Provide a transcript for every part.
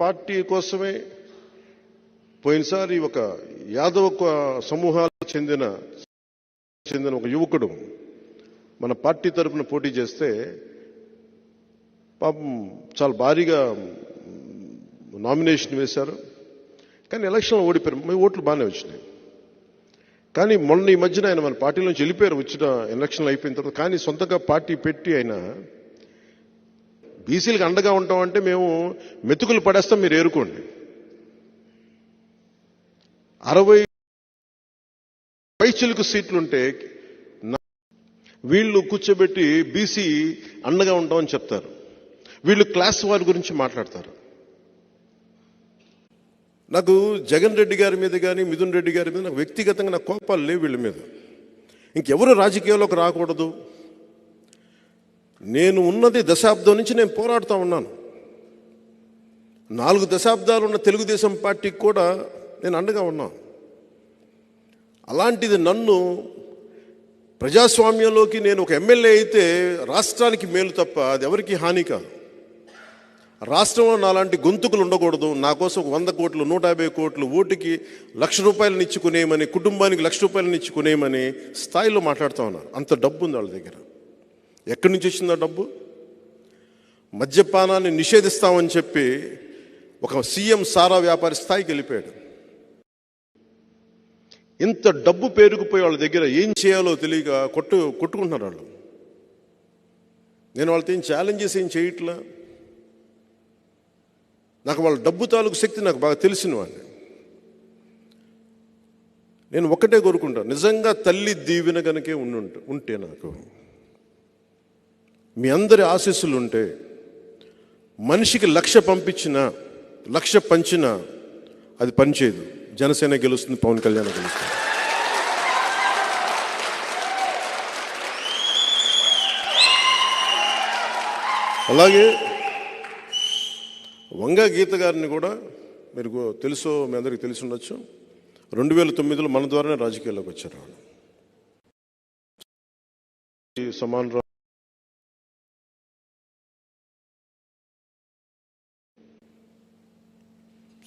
Party కోసమే పోయినసారి ఒక యాదవ సమూహాలకు చెందిన చెందిన ఒక యువకుడు మన పార్టీ తరపున పోటీ చేస్తే పాపం చాలా భారీగా నామినేషన్ వేశారు. కానీ ఎలక్షన్లో ఓడిపోయారు. మీ ఓట్లు బాగానే వచ్చినాయి. కానీ మొన్న ఈ మధ్యన ఆయన మన పార్టీలోంచి వెళ్ళిపోయారు. వచ్చిన ఎలక్షన్లు అయిపోయిన తర్వాత. కానీ సొంతంగా పార్టీ పెట్టి ఆయన బీసీలకు అండగా ఉంటాం అంటే మేము మెతుకులు పడేస్తాం మీరు ఏరుకోండి. అరవై పైచిలుకు సీట్లుంటే వీళ్ళు కూర్చోబెట్టి బీసీ అండగా ఉంటామని చెప్తారు. వీళ్ళు క్లాస్ వారి గురించి మాట్లాడతారు. నాకు జగన్ రెడ్డి గారి మీద కానీ మిథున్ రెడ్డి గారి మీద నాకు వ్యక్తిగతంగా నాకు కోపాలు లేవు వీళ్ళ మీద. ఇంకెవరు రాజకీయాల్లోకి రాకూడదు? నేను ఉన్నది దశాబ్దం నుంచి నేను పోరాడుతూ ఉన్నాను. నాలుగు దశాబ్దాలు ఉన్న తెలుగుదేశం పార్టీకి కూడా నేను అండగా ఉన్నాను అలాంటిది నన్ను ప్రజాస్వామ్యంలోకి నేను ఒక ఎమ్మెల్యే అయితే రాష్ట్రానికి మేలు తప్ప అది ఎవరికి హాని కాదు. రాష్ట్రంలో నాలాంటి గొంతుకులు ఉండకూడదు. నా కోసం ఒక వంద కోట్లు నూట యాభై కోట్లు ఓటుకి లక్ష రూపాయలను ఇచ్చుకునేయమని కుటుంబానికి లక్ష రూపాయలను ఇచ్చుకునేయమని స్థాయిలో మాట్లాడుతూ ఉన్నారు. అంత డబ్బు ఉంది వాళ్ళ దగ్గర. ఎక్కడి నుంచి వచ్చిందో డబ్బు? మద్యపానాన్ని నిషేధిస్తామని చెప్పి ఒక సీఎం సారా వ్యాపారి స్థాయికి వెళ్ళిపోయాడు. ఇంత డబ్బు పేరుకుపోయి వాళ్ళ దగ్గర ఏం చేయాలో తెలియక కొట్టు కొట్టుకుంటున్నారు వాళ్ళు. నేను వాళ్ళతో ఏం ఛాలెంజెస్ ఏం చేయట్లా? నాకు వాళ్ళ డబ్బు తాలూకు శక్తి నాకు బాగా తెలిసిన వాడిని. నేను ఒక్కటే కోరుకుంటాను నిజంగా తల్లి దీవెన కనుకే ఉండుంట ఉంటే నాకు. మీ అందరి ఆశీస్సులు ఉంటే మనిషికి లక్ష పంపించిన లక్ష పంచిన అది పనిచేయదు. జనసేన గెలుస్తుంది పవన్ కళ్యాణ్ గెలుస్తుంది అలాగే వంగ గీత గారిని కూడా మీరు తెలుసో మీ అందరికీ తెలిసి ఉండొచ్చు. రెండు వేల తొమ్మిదిలో మన ద్వారానే రాజకీయాల్లోకి వచ్చారు ఆవిడ.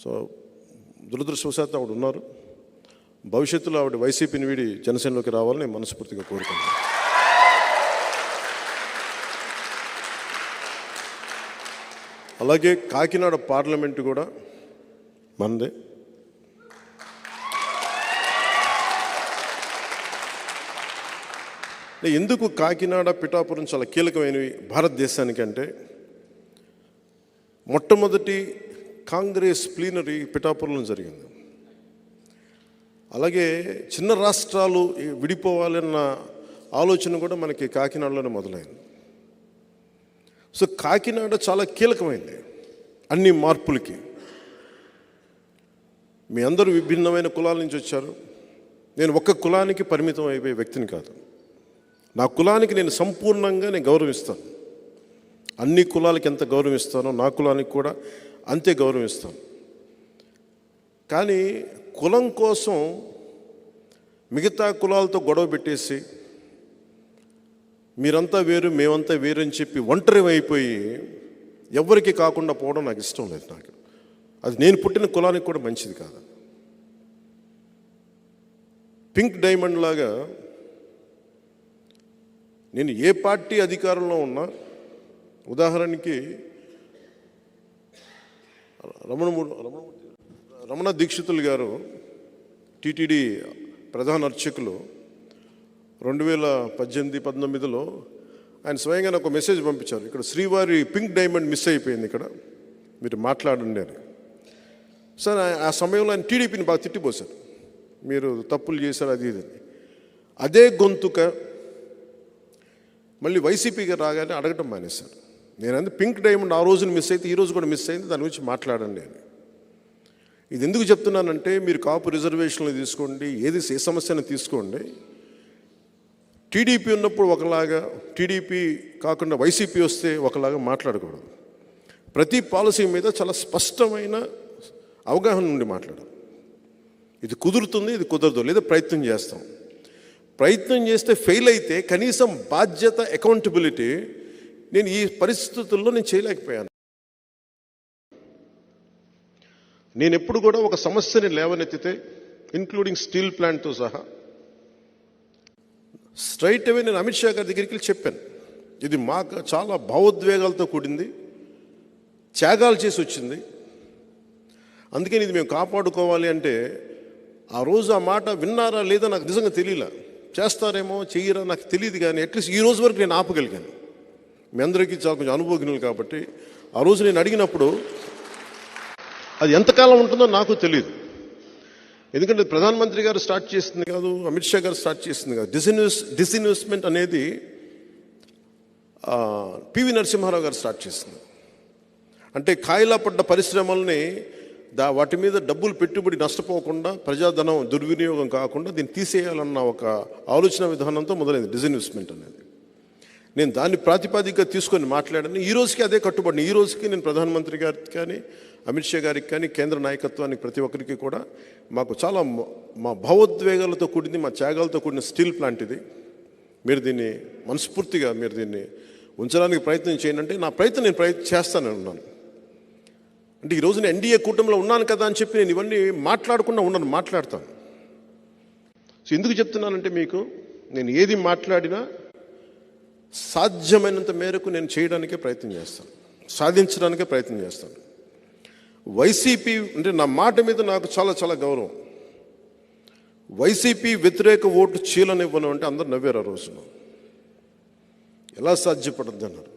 సో దురదృష్టవశాత్తు ఆవిడ ఉన్నారు. భవిష్యత్తులో ఆవిడ వైసీపీని వీడి జనసేనలోకి రావాలని మనస్ఫూర్తిగా కోరుకుంటున్నాను. అలాగే కాకినాడ పార్లమెంటు కూడా మనదే ఎందుకు కాకినాడ పిఠాపురం చాలా కీలకమైనవి? భారతదేశానికి అంటే మొట్టమొదటి కాంగ్రెస్ ప్లీనరీ పిఠాపురంలో జరిగింది. అలాగే చిన్న రాష్ట్రాలు విడిపోవాలన్న ఆలోచన కూడా మనకి కాకినాడలోనే మొదలైంది. సో కాకినాడ చాలా కీలకమైంది అన్ని మార్పులకి. మీ అందరూ విభిన్నమైన కులాల నుంచి వచ్చారు. నేను ఒక్క కులానికి పరిమితం అయిపోయే వ్యక్తిని కాదు. నా కులానికి నేను సంపూర్ణంగా నేను గౌరవిస్తాను. అన్ని కులాలకి ఎంత గౌరవిస్తానో నా కులానికి కూడా అంతే గౌరవిస్తాను కానీ కులం కోసం మిగతా కులాలతో గొడవ పెట్టేసి మీరంతా వేరు మేమంతా వేరు అని చెప్పి ఒంటరి అయిపోయి ఎవరికి కాకుండా పోవడం నాకు ఇష్టం లేదు నాకు. అది నేను పుట్టిన కులానికి కూడా మంచిది కాదు. పింక్ డైమండ్ లాగా నేను ఏ పార్టీ అధికారంలో ఉన్నా ఉదాహరణకి రమణమూర్తి రమణమూర్తి రమణ దీక్షితులు గారు టిటిడి ప్రధాన అర్చకులు రెండు వేల పద్దెనిమిది పంతొమ్మిదిలో ఆయన స్వయంగా నాకు ఒక మెసేజ్ పంపించారు. ఇక్కడ శ్రీవారి పింక్ డైమండ్ మిస్ అయిపోయింది ఇక్కడ. మీరు మాట్లాడండి అని. సార్ ఆ- ఆ సమయంలో ఆయన టీడీపీని బాగా తిట్టిపోశారు. మీరు తప్పులు చేశారు అది ఇది అదే గొంతుక మళ్ళీ వైసీపీకి రాగానే అడగటం మానేశారు. నేను అందు పింక్ డైమండ్ ఆ రోజున మిస్ అయితే ఈ రోజు కూడా మిస్ అయింది. దాని గురించి మాట్లాడండి అని. ఇది ఎందుకు చెప్తున్నానంటే మీరు కాపు రిజర్వేషన్లు తీసుకోండి ఏది ఏ సమస్యను తీసుకోండి. టీడీపీ ఉన్నప్పుడు ఒకలాగా టీడీపీ కాకుండా వైసీపీ వస్తే ఒకలాగా మాట్లాడకూడదు. ప్రతి పాలసీ మీద చాలా స్పష్టమైన అవగాహన నుండి మాట్లాడాలి ఇది కుదురుతుంది ఇది కుదరదు లేదా ప్రయత్నం చేస్తాం. ప్రయత్నం చేస్తే ఫెయిల్ అయితే కనీసం బాధ్యత అకౌంటబిలిటీ నేను ఈ పరిస్థితుల్లో నేను చేయలేకపోయాను. నేను ఎప్పుడు కూడా ఒక సమస్యని లేవనెత్తితే ఇంక్లూడింగ్ స్టీల్ ప్లాంట్తో సహా స్ట్రైట్ అవే నేను అమిత్ షా గారి దగ్గరికి వెళ్ళి చెప్పాను. ఇది మాకు చాలా భావోద్వేగాలతో కూడింది త్యాగాలు చేసి వచ్చింది. అందుకని ఇది మేము కాపాడుకోవాలి అంటే ఆ రోజు ఆ మాట విన్నారా లేదా నాకు నిజంగా తెలియలా? చేస్తారేమో చెయ్యరా నాకు తెలియదు కానీ అట్లీస్ట్ ఈ రోజు వరకు నేను ఆపగలిగాను. మీ అందరికీ చాలా కొంచెం అనుభవజ్ఞులు కాబట్టి ఆ రోజు నేను అడిగినప్పుడు అది ఎంతకాలం ఉంటుందో నాకు తెలియదు ఎందుకంటే ప్రధానమంత్రి గారు స్టార్ట్ చేసింది కాదు అమిత్ షా గారు స్టార్ట్ చేసింది కాదు. డిస్ఇన్వెస్ డిస్ఇన్వెస్ట్మెంట్ అనేది పివి నరసింహారావు గారు స్టార్ట్ చేసింది. అంటే కాయిలా పడ్డ పరిశ్రమల్ని దా వాటి మీద డబ్బులు పెట్టుబడి నష్టపోకుండా ప్రజాధనం దుర్వినియోగం కాకుండా దీన్ని తీసేయాలన్న ఒక ఆలోచన విధానంతో మొదలైంది డిస్ఇన్వెస్ట్మెంట్ అనేది. నేను దాన్ని ప్రాతిపాదికగా తీసుకొని మాట్లాడాను. ఈ రోజుకి అదే కట్టుబడిన ఈ రోజుకి నేను ప్రధానమంత్రి గారికి కానీ అమిత్ షా గారికి కానీ కేంద్ర నాయకత్వానికి ప్రతి ఒక్కరికి కూడా మాకు చాలా మా భావోద్వేగాలతో కూడింది మా త్యాగాలతో కూడిన స్టీల్ ప్లాంట్ ఇది మీరు దీన్ని మనస్ఫూర్తిగా మీరు దీన్ని ఉంచడానికి ప్రయత్నం చేయండి అంటే నా ప్రయత్నం నేను ప్రయత్నం చేస్తానని ఉన్నాను అంటే ఈ రోజున ఎన్డీఏ కూటమిలో ఉన్నాను కదా అని చెప్పి నేను ఇవన్నీ మాట్లాడకుండా ఉన్నాను మాట్లాడతాను. సో ఎందుకు చెప్తున్నానంటే మీకు నేను ఏది మాట్లాడినా సాధ్యమైనంత మేరకు నేను చేయడానికే ప్రయత్నం చేస్తాను. సాధించడానికే ప్రయత్నం చేస్తాను. వైసీపీ అంటే నా మాట మీద నాకు చాలా చాలా గౌరవం. వైసీపీ వ్యతిరేక ఓటు చీలనివ్వను అంటే అందరు నవ్వారు ఆ రోజున. ఎలా సాధ్యపడద్దు అన్నారు.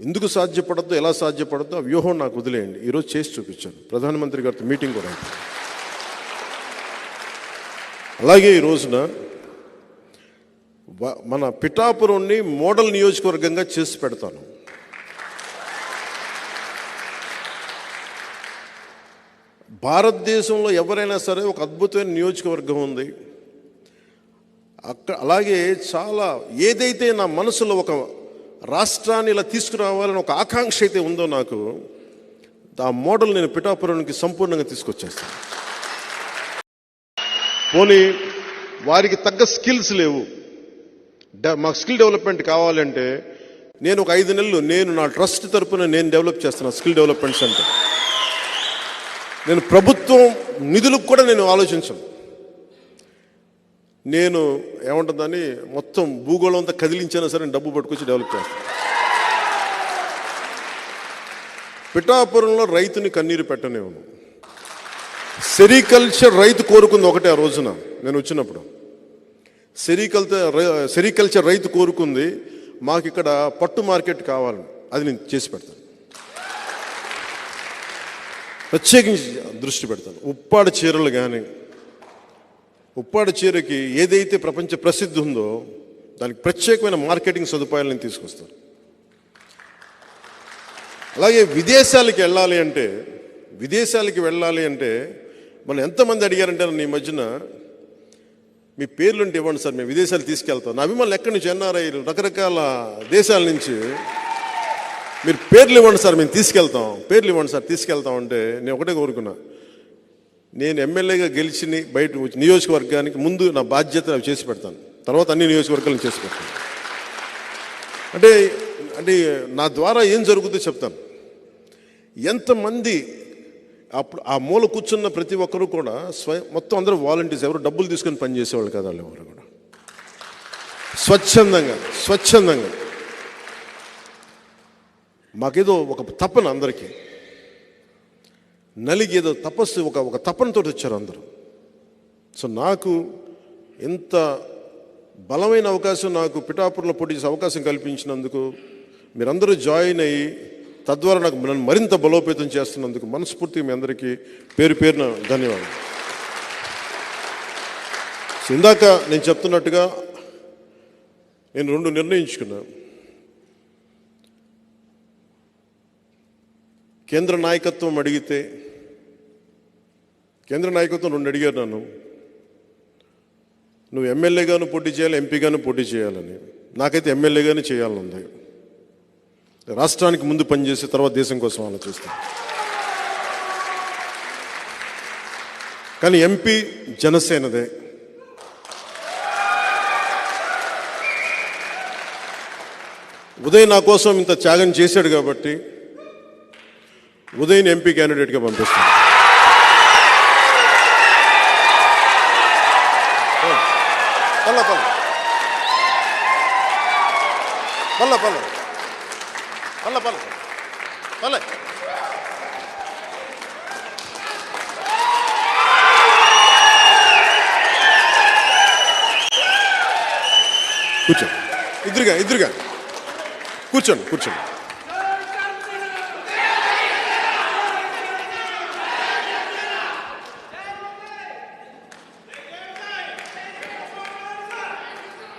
ఎందుకు సాధ్యపడద్దు ఎలా సాధ్యపడద్దు ఆ వ్యూహం నాకు వదిలేయండి. ఈరోజు చేసి చూపించాను. ప్రధానమంత్రి గారితో మీటింగ్ కూడా అలాగే ఈ రోజున మన పిఠాపురంని మోడల్ నియోజకవర్గంగా చేసి పెడతాను. భారతదేశంలో ఎవరైనా సరే ఒక అద్భుతమైన నియోజకవర్గం ఉంది. అక్కడ అలాగే చాలా ఏదైతే నా మనసులో ఒక రాష్ట్రాన్ని ఇలా తీసుకురావాలని ఒక ఆకాంక్ష అయితే ఉందో నాకు ఆ మోడల్ నేను పిఠాపురానికి సంపూర్ణంగా తీసుకొచ్చేస్తాను. పోనీ వారికి తగ్గ స్కిల్స్ లేవు. మాకు స్కిల్ డెవలప్మెంట్ కావాలంటే నేను ఒక ఐదు నెలలు నేను నా ట్రస్ట్ తరపున నేను డెవలప్ చేస్తున్నా స్కిల్ డెవలప్మెంట్ సెంటర్. నేను ప్రభుత్వం నిధులకు కూడా నేను ఆలోచించను. నేను ఏమంటుందని మొత్తం భూగోళం అంతా కదిలించినా సరే నేను డబ్బు పట్టుకొచ్చి డెవలప్ చేస్తాను. పిఠాపురంలో రైతుని కన్నీరు పెట్టనివ్వను. సెరికల్చర్ రైతు కోరుకుంది ఒకటే ఆ రోజున నేను వచ్చినప్పుడు. సెరికల్చర్ సెరికల్చర్ రైతు కోరుకుంది మాకు ఇక్కడ పట్టు మార్కెట్ కావాలని. అది నేను చేసి పెడతాను. ప్రత్యేకించి దృష్టి పెడతాను. ఉప్పాడ చీరలు కానీ ఉప్పాడ చీరకి ఏదైతే ప్రపంచ ప్రసిద్ధి ఉందో దానికి ప్రత్యేకమైన మార్కెటింగ్ సదుపాయాలు నేను తీసుకొస్తాను. అలాగే విదేశాలకి వెళ్ళాలి అంటే విదేశాలకి వెళ్ళాలి అంటే మనం ఎంతమంది అడిగారంటే నన్ను ఈ మధ్యన మీ పేర్లు ఉంటే ఇవ్వండి సార్ మేము విదేశాలు తీసుకెళ్తాం. నా అభిమానులు ఎక్కడి నుంచి? ఎన్ఆర్ఐలు రకరకాల దేశాల నుంచి. మీరు పేర్లు ఇవ్వండి సార్ మేము తీసుకెళ్తాం. పేర్లు ఇవ్వండి సార్ తీసుకెళ్తాం అంటే నేను ఒకటే కోరుకున్నా. నేను ఎమ్మెల్యేగా గెలిచి బయట నియోజకవర్గానికి ముందు నా బాధ్యత అవి చేసి పెడతాను. తర్వాత అన్ని నియోజకవర్గాలను చేసి పెడతాను. అంటే అంటే నా ద్వారా ఏం జరుగుతుందో చెప్తాను. ఎంతమంది అప్పుడు ఆ మూల కూర్చున్న ప్రతి ఒక్కరు కూడా స్వయం మొత్తం అందరూ వాలంటీర్స్ ఎవరు డబ్బులు తీసుకొని పనిచేసేవాళ్ళు కదా వాళ్ళు ఎవరు కూడా. స్వచ్ఛందంగా స్వచ్ఛందంగా. మాకేదో ఒక తపన అందరికీ. నలిగి ఏదో తపస్సు ఒక ఒక తపనతో వచ్చారు అందరూ. సో నాకు ఎంత బలమైన అవకాశం నాకు పిఠాపురంలో పోటీ చేసే అవకాశం కల్పించినందుకు మీరందరూ జాయిన్ అయ్యి తద్వారా నాకు నన్ను మరింత బలోపేతం చేస్తున్నందుకు మనస్ఫూర్తి మీ అందరికీ పేరు పేరున ధన్యవాదాలు. ఇందాక నేను చెప్తున్నట్టుగా నేను రెండు నిర్ణయించుకున్నా. కేంద్ర నాయకత్వం అడిగితే కేంద్ర నాయకత్వం రెండు అడిగారు నన్ను. నువ్వు ఎమ్మెల్యేగాను పోటీ చేయాలి ఎంపీగాను పోటీ చేయాలని. నాకైతే ఎమ్మెల్యేగానే చేయాలని ఉంది రాష్ట్రానికి ముందు పనిచేసి తర్వాత దేశం కోసం ఆలోచిస్తాను కానీ ఎంపీ జనసేనదే. ఉదయ్ నా కోసం ఇంత త్యాగం చేశాడు కాబట్టి ఉదయ్ని ఎంపీ క్యాండిడేట్గా పంపిస్తాను. పల్ల పల్ల పల్ల పల్ల పల్ల పల్ల పల్ల కూర్చోండి. ఇద్దరుగా ఇద్దరుగా. కూర్చోండి కూర్చోండి.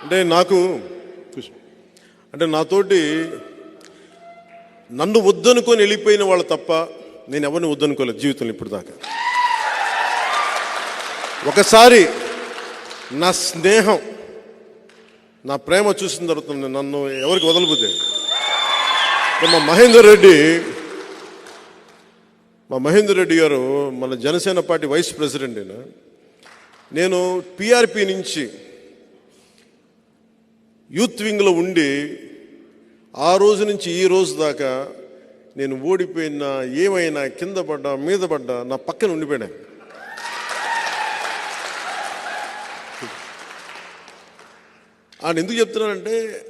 అంటే నాకు అంటే నాతోటి నన్ను వద్దనుకొని వెళ్ళిపోయిన వాళ్ళు తప్ప నేను ఎవరిని వద్దనుకోలేదు జీవితంలో ఇప్పుడు దాకా. ఒకసారి నా స్నేహం నా ప్రేమ చూసిన తర్వాత నన్ను ఎవరికి వదలబోతే మా మహేందర్ రెడ్డి మా మహేందర్ రెడ్డి గారు మన జనసేన పార్టీ వైస్ ప్రెసిడెంట్ అయినా నేను పిఆర్పి నుంచి యూత్ వింగ్లో ఉండి ఆ రోజు నుంచి ఈ రోజు దాకా నేను ఓడిపోయినా ఏమైనా కింద పడ్డా మీద పడ్డా నా పక్కన ఉండిపోయాను. ఆయన ఎందుకు చెప్తున్నానంటే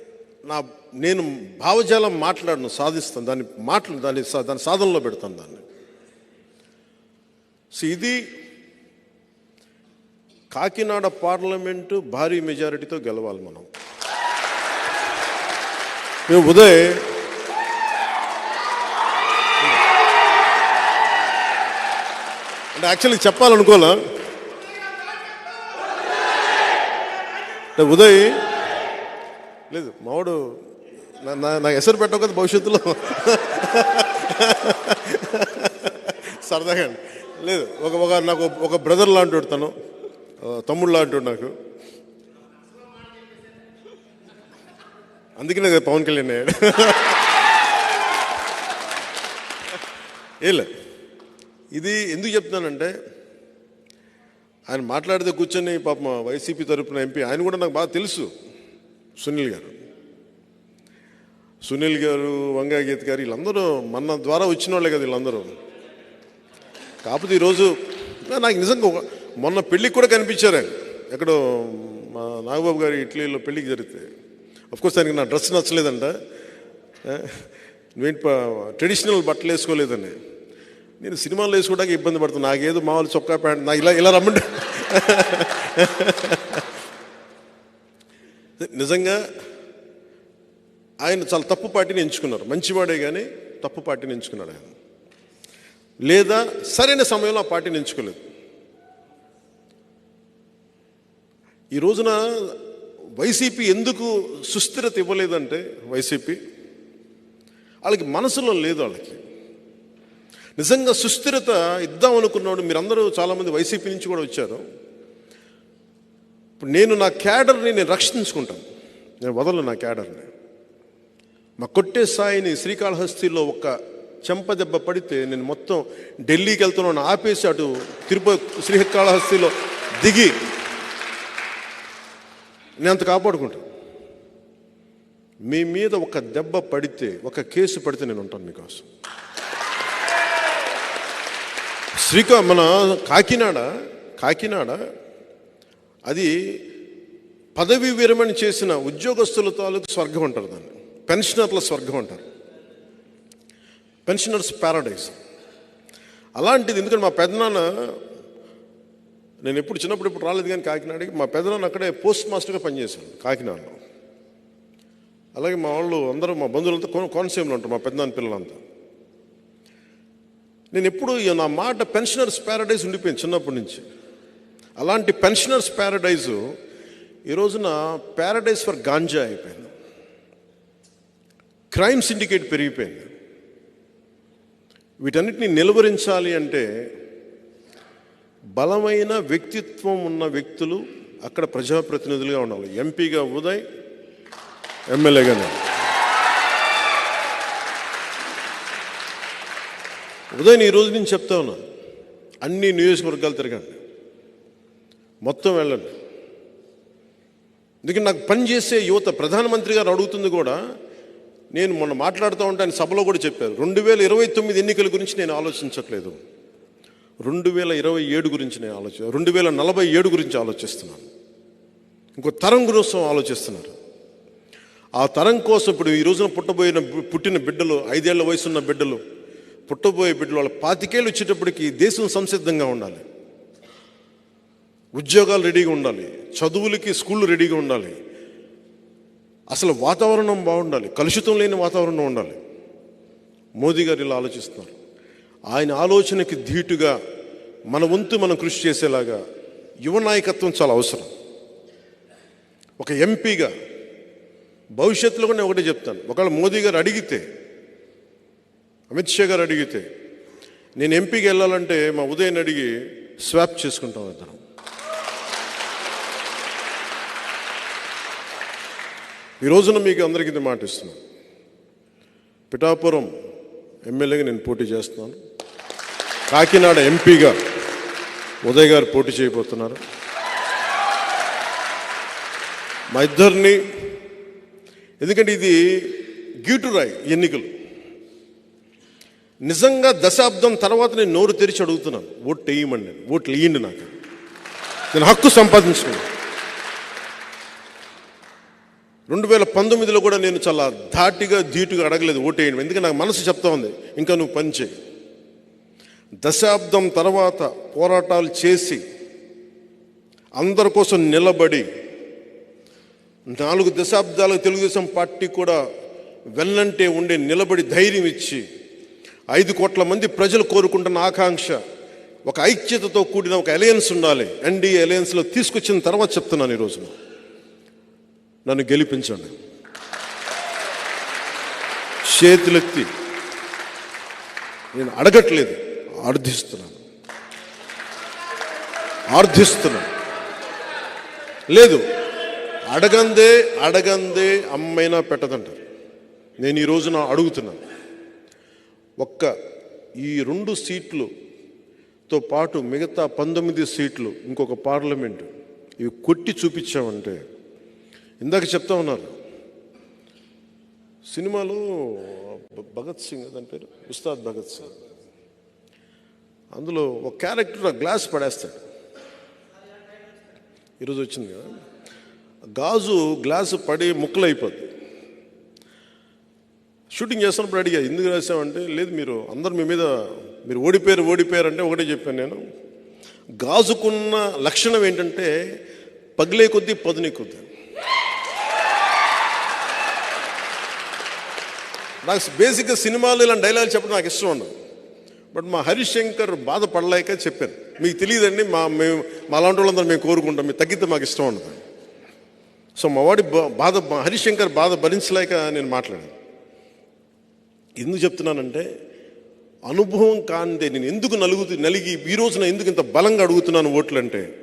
నా నేను భావజాలం మాట్లాడను సాధిస్తాను దాన్ని మాటలు దాన్ని సా- దాని సాధనలో పెడతాను దాన్ని. సో ఇది కాకినాడ పార్లమెంటు భారీ మెజారిటీతో గెలవాలి మనం. ఉదయ్ అంటే యాక్చువల్లీ చెప్పాలనుకోలే అంటే ఉదయ్ లేదు మావాడు నా- నా నాకు ఎసరు పెట్టవు కదా భవిష్యత్తులో సరదాగా లేదు ఒక ఒక నాకు ఒక బ్రదర్ లాంటి తను తమ్ముడు లాంటి నాకు అందుకనే పవన్ కళ్యాణ్ అయ్యాడు. ఏలే ఇది ఎందుకు చెప్తున్నానంటే ఆయన మాట్లాడితే కూర్చొని పాప వైసీపీ తరఫున ఎంపీ ఆయన కూడా నాకు బాగా తెలుసు సునీల్ గారు. సునీల్ గారు వంగా గీత్ గారు వీళ్ళందరూ మన ద్వారా వచ్చిన వాళ్ళే కదా వీళ్ళందరూ. కాకపోతే ఈరోజు నాకు నిజంగా మొన్న పెళ్ళికి కూడా కనిపించారు ఆయన. ఎక్కడో మా నాగబాబు గారి ఇట్లీలో పెళ్ళికి జరిగితే. కోర్స్ ఆయనకి నా డ్రెస్ నచ్చలేదంట. నువ్వేంటి ట్రెడిషనల్ బట్టలు వేసుకోలేదని. నేను సినిమాలు వేసుకోవడానికి ఇబ్బంది పడుతున్నా. నాకేదో మామూలు చొక్కా ప్యాంట్ నాకు ఇలా ఇలా రమ్మంటే. నిజంగా ఆయన చాలా తప్పు పార్టీని ఎంచుకున్నారు. మంచివాడే కానీ తప్పు పార్టీని ఎంచుకున్నాడు ఆయన. లేదా సరైన సమయంలో ఆ పార్టీని ఎంచుకోలేదు. ఈ రోజున వైసీపీ ఎందుకు సుస్థిరత ఇవ్వలేదంటే వైసీపీ వాళ్ళకి మనసులో లేదు వాళ్ళకి. నిజంగా సుస్థిరత ఇద్దాం అనుకున్నాడు మీరందరూ చాలామంది వైసీపీ నుంచి కూడా వచ్చారు. ఇప్పుడు నేను నా క్యాడర్ని నేను రక్షించుకుంటాను. నేను వదలను నా క్యాడర్ని. మా కొట్టే సాయిని శ్రీకాళహస్తిలో ఒక చెంప దెబ్బ పడితే నేను మొత్తం ఢిల్లీకి వెళ్తున్నాను ఆపేసి అటు తిరుపతి శ్రీకాళహస్తిలో దిగి నేను అంత కాపాడుకుంటాను మీ మీద ఒక దెబ్బ పడితే ఒక కేసు పడితే నేను ఉంటాను మీకోసం. శ్రీకా మన కాకినాడ కాకినాడ అది పదవి విరమణ చేసిన ఉద్యోగస్తుల తాలూకు స్వర్గం అంటారు దాన్ని. పెన్షనర్ల స్వర్గం అంటారు. Pensioners paradise. అలాంటిది ఎందుకంటే మా పెద్దనాన్న నేను ఎప్పుడు చిన్నప్పుడు ఇప్పుడు రాలేదు కానీ కాకినాడకి మా పెద్దలను అక్కడే పోస్ట్ మాస్టర్గా పనిచేశాను కాకినాడలో. అలాగే మా వాళ్ళు అందరూ మా బంధువులంతా కోన కోనసీమలో ఉంటారు మా పెద్దనాన్న పిల్లలంతా. నేను ఎప్పుడు నా మాట పెన్షనర్స్ ప్యారడైజ్ ఉండిపోయింది చిన్నప్పటి నుంచి. అలాంటి పెన్షనర్స్ ప్యారడైజు ఈ రోజున ప్యారడైజ్ ఫర్ గాంజా అయిపోయింది. క్రైమ్ సిండికేట్ పెరిగిపోయింది. వీటన్నిటిని నిలువరించాలి అంటే బలమైన వ్యక్తిత్వం ఉన్న వ్యక్తులు అక్కడ ప్రజాప్రతినిధులుగా ఉండాలి. ఎంపీగా ఉదయ్ ఎమ్మెల్యేగా నేను ఉదయ్ ఈ రోజు నేను చెప్తా ఉన్నా. అన్ని నియోజకవర్గాలు తిరగండి. మొత్తం వెళ్ళండి. ఎందుకంటే నాకు పనిచేసే యువత ప్రధానమంత్రి గారు అడుగుతుంది కూడా నేను మొన్న మాట్లాడుతూ ఉంటే ఆయన సభలో కూడా చెప్పారు. రెండు వేల ఇరవై తొమ్మిది ఎన్నికల గురించి నేను ఆలోచించట్లేదు. రెండు వేల ఇరవై ఏడు గురించి నేను ఆలోచన రెండు వేల నలభై ఏడు గురించి ఆలోచిస్తున్నాను. ఇంకో తరం కోసం ఆలోచిస్తున్నారు. ఆ తరం కోసం ఇప్పుడు ఈ రోజున పుట్టబోయిన పుట్టిన బిడ్డలు ఐదేళ్ళ వయసున్న బిడ్డలు పుట్టబోయే బిడ్డలు వాళ్ళ పాతికేళ్ళు వచ్చేటప్పటికి దేశం సంసిద్ధంగా ఉండాలి. ఉద్యోగాలు రెడీగా ఉండాలి. చదువులకి స్కూళ్ళు రెడీగా ఉండాలి. అసలు వాతావరణం బాగుండాలి. కలుషితం లేని వాతావరణం ఉండాలి. మోదీ గారు ఇలా ఆలోచిస్తున్నారు. ఆయన ఆలోచనకి ధీటుగా మన వంతు మనం కృషి చేసేలాగా యువ నాయకత్వం చాలా అవసరం. ఒక ఎంపీగా భవిష్యత్తులో కూడా నేను ఒకటే చెప్తాను. ఒకవేళ మోదీ గారు అడిగితే అమిత్ షా గారు అడిగితే నేను ఎంపీకి వెళ్ళాలంటే మా ఉదయం అడిగి స్వాప్ చేసుకుంటాం ఇద్దరం. ఈ రోజున మీకు అందరికీ ఇది మాట ఇస్తున్నాను. పిఠాపురం ఎమ్మెల్యేగా నేను పోటీ చేస్తున్నాను. కాకినాడ ఎంపీగా ఉదయ్ గారు పోటీ చేయబోతున్నారు. మా ఇద్దరిని ఎందుకంటే ఇది గీటురాయి ఎన్నికలు. నిజంగా దశాబ్దం తర్వాత నేను నోరు తెరిచి అడుగుతున్నాను ఓట్లు వేయమండి నేను ఓట్లు వేయండి నాకు. నేను హక్కు సంపాదించుకున్నాను. రెండు వేల పంతొమ్మిదిలో కూడా నేను చాలా ధాటిగా ధీటుగా అడగలేదు ఓటేయండి. ఎందుకంటే నాకు మనసు చెప్తా ఉంది ఇంకా నువ్వు పనిచేయి దశాబ్దం తర్వాత పోరాటాలు చేసి అందరి కోసం నిలబడి నాలుగు దశాబ్దాలు తెలుగుదేశం పార్టీ కూడా వెళ్ళంటే ఉండే నిలబడి ధైర్యం ఇచ్చి ఐదు కోట్ల మంది ప్రజలు కోరుకుంటున్న ఆకాంక్ష ఒక ఐక్యతతో కూడిన ఒక అలయన్స్ ఉండాలి. ఎన్డీఏ అలయన్స్లో తీసుకొచ్చిన తర్వాత చెప్తున్నాను ఈ రోజున. నన్ను గెలిపించండి. చేతులెత్తి. నేను అడగట్లేదు ఆర్థిస్తున్నాను ఆర్థిస్తున్నాను లేదు అడగందే అడగందే అమ్మైనా పెట్టదంటారు. నేను ఈ రోజున అడుగుతున్నాను. ఒక్క ఈ రెండు సీట్లుతో పాటు మిగతా పంతొమ్మిది సీట్లు ఇంకొక పార్లమెంటు ఇవి కొట్టి చూపించామంటే ఇందాక చెప్తా ఉన్నారు. సినిమాలో భగత్ సింగ్ దాని పేరు? ఉస్తాద్ భగత్ సింగ్. అందులో ఒక క్యారెక్టర్ గ్లాస్ పడేస్తాడు. ఈరోజు వచ్చింది కదా? గాజు గ్లాసు పడి ముక్కలైపోద్ది. షూటింగ్ చేస్తున్నప్పుడు అడిగా ఎందుకు రాసామంటే లేదు మీరు అందరు మీ మీద మీరు ఓడిపోయారు ఓడిపోయారు అంటే ఒకటే చెప్పాను నేను. గాజుకున్న లక్షణం ఏంటంటే పగిలే కొద్దీ పదునే కొద్దీ నాకు బేసిక్గా సినిమాలు ఇలాంటి డైలాగ్ చెప్పడం నాకు ఇష్టం ఉండదు. బట్ మా హరిశంకర్ బాధపడలేక చెప్పాను మీకు తెలియదండి మా మేము మా అలాంటి వాళ్ళందరూ మేము కోరుకుంటాం మీకు తగ్గితే మాకు ఇష్టం ఉండదు. సో మా వాడి బా- బాధ హరిశంకర్ బాధ భరించలేక నేను మాట్లాడాను. ఎందుకు చెప్తున్నానంటే అనుభవం కానిదే నేను ఎందుకు నలుగు నలిగి ఈ రోజున ఎందుకు ఇంత బలంగా అడుగుతున్నాను ఓట్లు అంటే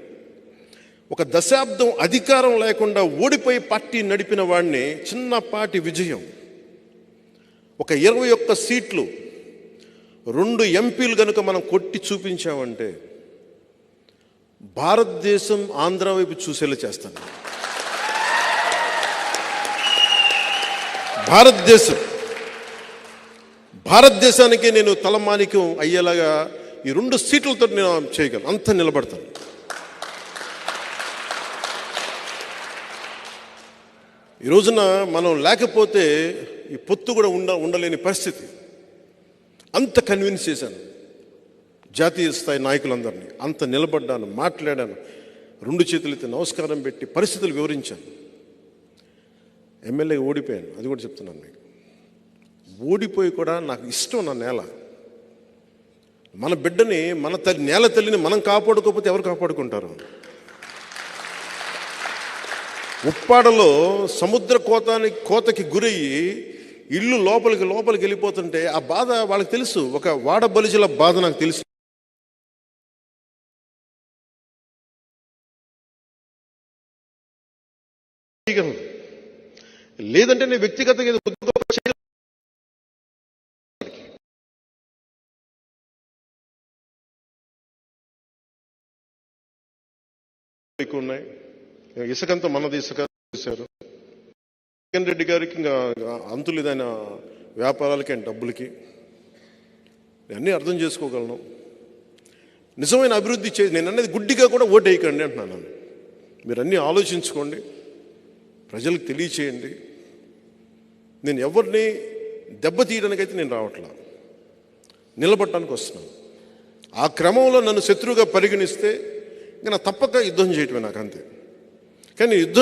ఒక దశాబ్దం అధికారం లేకుండా ఓడిపోయి పార్టీ నడిపిన వాడిని చిన్నపాటి విజయం. ఒక ఇరవై ఒక్క సీట్లు రెండు ఎంపీలు కనుక మనం కొట్టి చూపించామంటే భారతదేశం ఆంధ్ర వైపు చూసేలా చేస్తాను. భారతదేశం. భారతదేశానికి నేను తలమానికం అయ్యేలాగా ఈ రెండు సీట్లతో నేను చేయగలను. అంత నిలబడతాను. ఈ రోజున మనం లేకపోతే ఈ పొత్తు కూడా ఉండ ఉండలేని పరిస్థితి. అంత కన్విన్స్ చేశాను. జాతీయ స్థాయి నాయకులందరినీ అంత నిలబడ్డాను మాట్లాడాను రెండు చేతులైతే నమస్కారం పెట్టి పరిస్థితులు వివరించాను. ఎమ్మెల్యే ఓడిపోయాను అది కూడా చెప్తున్నాను మీకు. ఓడిపోయి కూడా నాకు ఇష్టం నా నేల. మన బిడ్డని మన తల్లి నేల తల్లిని మనం కాపాడుకోకపోతే ఎవరు కాపాడుకుంటారు? ఉప్పాడలో సముద్ర కోతానికి కోతకి గురయ్యి ఇల్లు లోపలికి లోపలికి వెళ్ళిపోతుంటే ఆ బాధ వాళ్ళకి తెలుసు. ఒక వాడ బలిజల బాధ నాకు తెలుసు. లేదంటే నేను వ్యక్తిగతంగా ఎక్కువ ఉన్నాయి. ఇసుకంతా మనది ఇసుక చేశారు జగన్ రెడ్డి గారికి ఇంకా అంతులేదైన వ్యాపారాలకి అండ్ డబ్బులకి. అన్నీ అర్థం చేసుకోగలను. నిజమైన అభివృద్ధి చే నేను అనేది గుడ్డిగా కూడా ఓటు వేయకండి అంటున్నాను మీరు అన్నీ ఆలోచించుకోండి. ప్రజలకు తెలియచేయండి. నేను ఎవరిని దెబ్బతీయడానికైతే నేను రావట్లా. నిలబడటానికి వస్తున్నాను. ఆ క్రమంలో నన్ను శత్రువుగా పరిగణిస్తే ఇంకా నా తప్పక యుద్ధం చేయటమే నాకు అంతే. కానీ యుద్ధం